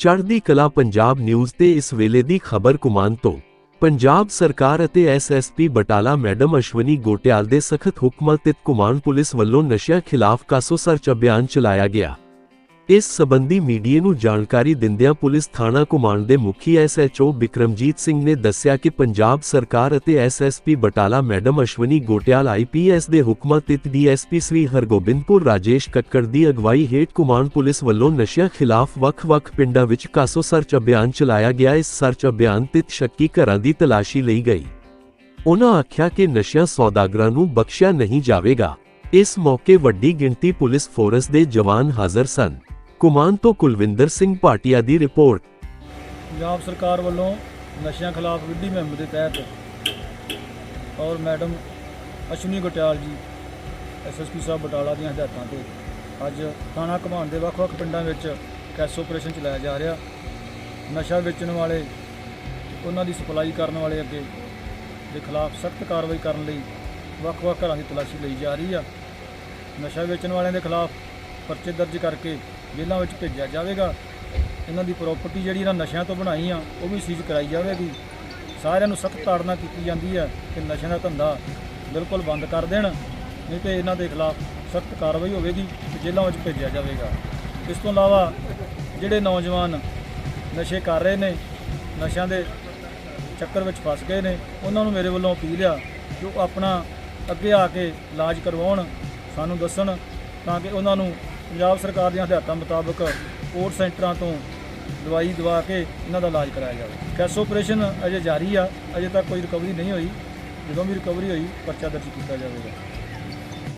ਚੜ੍ਹਦੀ ਕਲਾ ਪੰਜਾਬ ਨਿਊਜ਼ ਤੇ ਇਸ ਵੇਲੇ ਦੀ ਖਬਰ ਕੁਮਾਨ ਤੋਂ। ਪੰਜਾਬ ਸਰਕਾਰ ਅਤੇ ਐਸਐਸਪੀ ਬਟਾਲਾ ਮੈਡਮ ਅਸ਼ਵਨੀ ਗੋਟਿਆਲ ਦੇ ਸਖਤ ਹੁਕਮਾਂ ਤੇ ਕੁਮਾਨ ਪੁਲਿਸ ਵੱਲੋਂ ਨਸ਼ਿਆਂ ਖਿਲਾਫ ਕਾਸੋ ਸਰਚ ਅਭਿਆਨ ਚਲਾਇਆ ਗਿਆ। ਇਸ ਸਬੰਧੀ ਮੀਡੀਆ ਨੂੰ ਜਾਣਕਾਰੀ ਦਿੰਦਿਆਂ ਪੁਲਿਸ ਥਾਣਾ ਕੁਮਾਨ ਦੇ ਮੁਖੀ ਐਸਐਚਓ ਬਿਕਰਮਜੀਤ ਸਿੰਘ ਨੇ ਦੱਸਿਆ ਕਿ ਪੰਜਾਬ ਸਰਕਾਰ ਅਤੇ SSP Batala madam Ashwani Gotyal IPS ਦੇ ਹੁਕਮਾਂ ਤਹਿਤ ਡੀਐਸਪੀ ਸ੍ਰੀ ਹਰਗੋਬਿੰਦਪੁਰ ਰਾਜੇਸ਼ ਕੱਕੜ ਦੀ ਅਗਵਾਈ ਹੇਠ ਕੁਮਾਨ ਪੁਲਿਸ ਵੱਲੋਂ ਨਸ਼ਿਆਂ ਖਿਲਾਫ ਵੱਖ-ਵੱਖ ਪਿੰਡਾਂ ਵਿੱਚ ਕਾਸੋ ਸਰਚ ਅਭਿਆਨ ਚਲਾਇਆ ਗਿਆ। ਇਸ ਸਰਚ ਅਭਿਆਨ ਤਿਤ ਸ਼ੱਕੀ ਘਰਾਂ ਦੀ ਤਲਾਸ਼ੀ ਲਈ ਗਈ। ਉਨ੍ਹਾਂ ਆਖਿਆ ਕਿ ਨਸ਼ਿਆਂ ਸੌਦਾਗਰਾਂ ਨੂੰ ਬਖਸ਼ਿਆ ਨਹੀਂ ਜਾਵੇਗਾ। ਇਸ ਮੌਕੇ ਵੱਡੀ ਗਿਣਤੀ ਪੁਲਿਸ ਫੋਰਸ ਦੇ ਜਵਾਨ ਹਾਜ਼ਰ ਸਨ। ਕੁਮਾਨ ਤੋਂ ਕੁਲਵਿੰਦਰ ਸਿੰਘ ਭਾਟੀਆ ਦੀ ਰਿਪੋਰਟ। ਪੰਜਾਬ ਸਰਕਾਰ ਵੱਲੋਂ ਨਸ਼ਿਆਂ ਖਿਲਾਫ ਵਿੱਢੀ ਮੁਹਿੰਮ ਦੇ ਤਹਿਤ ਔਰ ਮੈਡਮ ਅਸ਼ਵਨੀ ਗਟਿਆਲ ਜੀ ਐਸਐਸਪੀ ਸਾਹਿਬ ਬਟਾਲਾ ਦੀਆਂ ਹਦਾਇਤਾਂ ਤੇ ਅੱਜ ਥਾਣਾ ਘਮਾਣ ਦੇ ਵੱਖ-ਵੱਖ ਪਿੰਡਾਂ ਵਿੱਚ ਕੈਸ ਆਪਰੇਸ਼ਨ ਚਲਾਇਆ ਜਾ ਰਿਹਾ। ਨਸ਼ਾ ਵੇਚਣ ਵਾਲੇ, ਉਹਨਾਂ ਦੀ ਸਪਲਾਈ ਕਰਨ ਵਾਲੇ ਅੱਗੇ ਦੇ ਖਿਲਾਫ ਸਖਤ ਕਾਰਵਾਈ ਕਰਨ ਲਈ ਵੱਖ-ਵੱਖ ਘਰਾਂ ਦੀ ਤਲਾਸ਼ੀ ਲਈ ਜਾ ਰਹੀ ਆ। ਨਸ਼ਾ ਵੇਚਣ ਵਾਲਿਆਂ ਦੇ ਖਿਲਾਫ ਪਰਚੇ ਦਰਜ ਕਰਕੇ ਜੇਲ੍ਹਾਂ ਵਿੱਚ ਭੇਜਿਆ ਜਾਵੇਗਾ। ਇਹਨਾਂ ਦੀ ਪ੍ਰਾਪਰਟੀ ਜਿਹੜੀ ਇਹਨਾਂ ਨਸ਼ਿਆਂ ਤੋਂ ਬਣਾਈ ਆ, ਉਹ ਵੀ ਸੀਜ਼ ਕਰਾਈ ਜਾਵੇਗੀ। ਸਾਰਿਆਂ ਨੂੰ ਸਖਤ ਤਾੜਨਾ ਕੀਤੀ ਜਾਂਦੀ ਹੈ ਕਿ ਨਸ਼ਿਆਂ ਦਾ ਧੰਦਾ ਬਿਲਕੁਲ ਬੰਦ ਕਰ ਦੇਣ, ਨਹੀਂ ਤੇ ਇਹਨਾਂ ਦੇ ਖਿਲਾਫ ਸਖਤ ਕਾਰਵਾਈ ਹੋਵੇਗੀ ਤੇ ਜੇਲ੍ਹਾਂ ਵਿੱਚ ਭੇਜਿਆ ਜਾਵੇਗਾ। ਇਸ ਤੋਂ ਇਲਾਵਾ ਜਿਹੜੇ ਨੌਜਵਾਨ ਨਸ਼ੇ ਕਰ ਰਹੇ ਨੇ, ਨਸ਼ਿਆਂ ਦੇ ਚੱਕਰ ਵਿੱਚ ਫਸ ਗਏ ਨੇ, ਉਹਨਾਂ ਨੂੰ ਮੇਰੇ ਵੱਲੋਂ ਅਪੀਲ ਆ ਕਿ ਉਹ ਆਪਣਾ ਅੱਗੇ ਆ ਕੇ ਇਲਾਜ ਕਰਵਾਉਣ, ਸਾਨੂੰ ਦੱਸਣ ਤਾਂ ਕਿ ਉਹਨਾਂ ਨੂੰ ਪੰਜਾਬ ਸਰਕਾਰ ਦੀਆਂ ਹਦਾਇਤਾਂ ਮੁਤਾਬਕ ਕੋਰਟ ਸੈਂਟਰਾਂ ਤੋਂ ਦਵਾਈ ਦਵਾ ਕੇ ਇਹਨਾਂ ਦਾ ਇਲਾਜ ਕਰਾਇਆ ਜਾਵੇ। ਕੈਸ ਆਪਰੇਸ਼ਨ ਅਜੇ ਜਾਰੀ ਆ, ਅਜੇ ਤੱਕ ਕੋਈ ਰਿਕਵਰੀ ਨਹੀਂ ਹੋਈ। ਜਦੋਂ ਵੀ ਰਿਕਵਰੀ ਹੋਈ, ਪਰਚਾ ਦਰਜ ਕੀਤਾ ਜਾਵੇਗਾ।